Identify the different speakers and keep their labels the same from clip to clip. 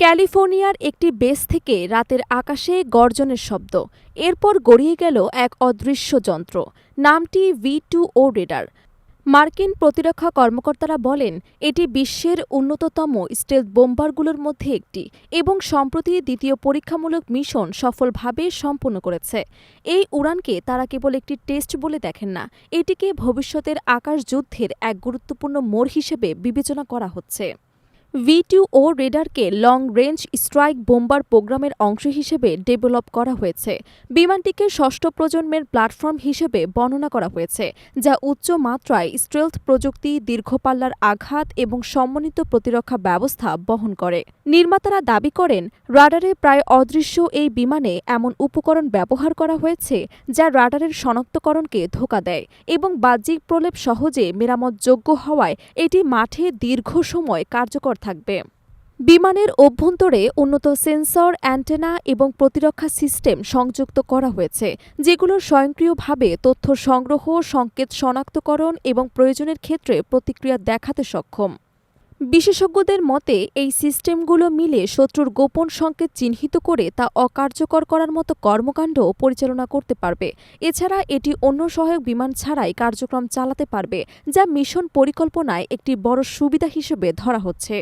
Speaker 1: ক্যালিফোর্নিয়ার একটি বেস থেকে রাতের আকাশে গর্জনের শব্দ। এরপর গড়িয়ে গেল এক অদৃশ্য যন্ত্র। নামটি ভি টু ও রেডার। মার্কিন প্রতিরক্ষা কর্মকর্তারা বলেন, এটি বিশ্বের উন্নততম স্টেলথ বোম্বারগুলোর মধ্যে একটি এবং সম্প্রতি দ্বিতীয় পরীক্ষামূলক মিশন সফলভাবে সম্পন্ন করেছে। এই উড়ানকে তারা কেবল একটি টেস্ট বলে দেখেন না, এটিকে ভবিষ্যতের আকাশ যুদ্ধের এক গুরুত্বপূর্ণ মোড় হিসেবে বিবেচনা করা হচ্ছে। ভি টু ও রেডারকে লং রেঞ্জ স্ট্রাইক বোম্বার প্রোগ্রামের অংশ হিসেবে ডেভেলপ করা হয়েছে। বিমানটিকে ষষ্ঠ প্রজন্মের প্ল্যাটফর্ম হিসেবে বর্ণনা করা হয়েছে, যা উচ্চ মাত্রায় স্ট্রেলথ প্রযুক্তি, দীর্ঘপাল্লার আঘাত এবং সমন্বিত প্রতিরক্ষা ব্যবস্থা বহন করে। নির্মাতারা দাবি করেন, রাডারে প্রায় অদৃশ্য এই বিমানে এমন উপকরণ ব্যবহার করা হয়েছে, যা রাডারের শনাক্তকরণকে ধোকা দেয় এবং বাহ্যিক প্রলেপ সহজে মেরামতযোগ্য হওয়ায় এটি মাঠে দীর্ঘ সময় কার্যকর থাকবে। বিমানের অভ্যন্তরে উন্নত সেন্সর, অ্যান্টেনা এবং প্রতিরক্ষা সিস্টেম সংযুক্ত করা হয়েছে, যেগুলো স্বয়ংক্রিয়ভাবে তথ্য সংগ্রহ, সংকেত শনাক্তকরণ এবং প্রয়োজনের ক্ষেত্রে প্রতিক্রিয়া দেখাতে সক্ষম। বিশেষজ্ঞদের মতে, এই সিস্টেমগুলো মিলে শত্রুর গোপন সংকেত চিহ্নিত করে তা অকার্যকর করার মতো কর্মকাণ্ড পরিচালনা করতে পারবে। এছাড়া এটি অন্য সহায়ক বিমান ছাড়াই কার্যক্রম চালাতে পারবে, যা মিশন পরিকল্পনায় একটি বড় সুবিধা হিসেবে ধরা হচ্ছে।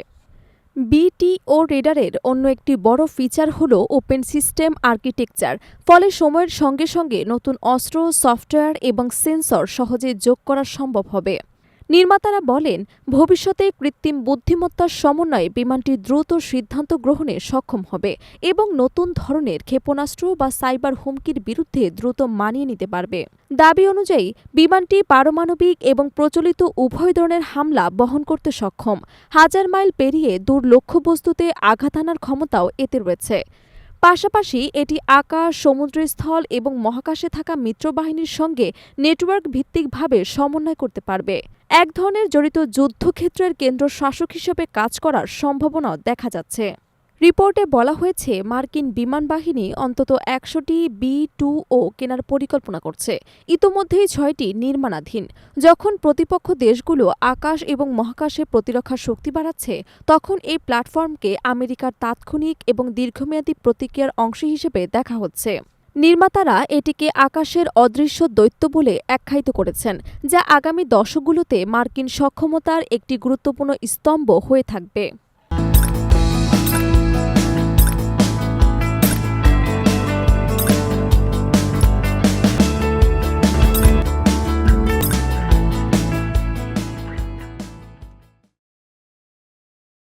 Speaker 1: বিটিও রেডারের অন্য একটি বড় ফিচার হল ওপেন সিস্টেম আর্কিটেকচার। ফলে সময়ের সঙ্গে সঙ্গে নতুন অস্ত্র, সফটওয়্যার এবং সেন্সর সহজে যোগ করা সম্ভব হবে। নির্মাতারা বলেন, ভবিষ্যতে কৃত্রিম বুদ্ধিমত্তার সমন্বয়ে বিমানটি দ্রুত সিদ্ধান্ত গ্রহণে সক্ষম হবে এবং নতুন ধরনের ক্ষেপণাস্ত্র বা সাইবার হুমকির বিরুদ্ধে দ্রুত মানিয়ে নিতে পারবে। দাবি অনুযায়ী, বিমানটি পারমাণবিক এবং প্রচলিত উভয় ধরনের হামলা বহন করতে সক্ষম। হাজার মাইল পেরিয়ে দূর লক্ষ্যবস্তুতে আঘাত আনার ক্ষমতাও এতে রয়েছে। পাশাপাশি, এটি আকাশ সমুদ্রস্থল এবং মহাকাশে থাকা মিত্রবাহিনীর সঙ্গে নেটওয়ার্ক ভিত্তিকভাবে সমন্বয় করতে পারবে। এক ধরনের জড়িত যুদ্ধক্ষেত্রের কেন্দ্র শাসক হিসেবে কাজ করার সম্ভাবনাও দেখা যাচ্ছে। রিপোর্টে বলা হয়েছে, মার্কিন বিমান বাহিনী অন্তত একশোটি বি টু ও কেনার পরিকল্পনা করছে। ইতোমধ্যেই ছয়টি নির্মাণাধীন। যখন প্রতিপক্ষ দেশগুলো আকাশ এবং মহাকাশে প্রতিরক্ষা শক্তি বাড়াচ্ছে, তখন এই প্ল্যাটফর্মকে আমেরিকার তাৎক্ষণিক এবং দীর্ঘমেয়াদী প্রতিক্রিয়ার অংশ হিসেবে দেখা হচ্ছে। নির্মাতারা এটিকে আকাশের অদৃশ্য দৈত্য বলে আখ্যায়িত করেছেন, যা আগামী দশকগুলোতে মার্কিন সক্ষমতার একটি গুরুত্বপূর্ণ স্তম্ভ হয়ে থাকবে।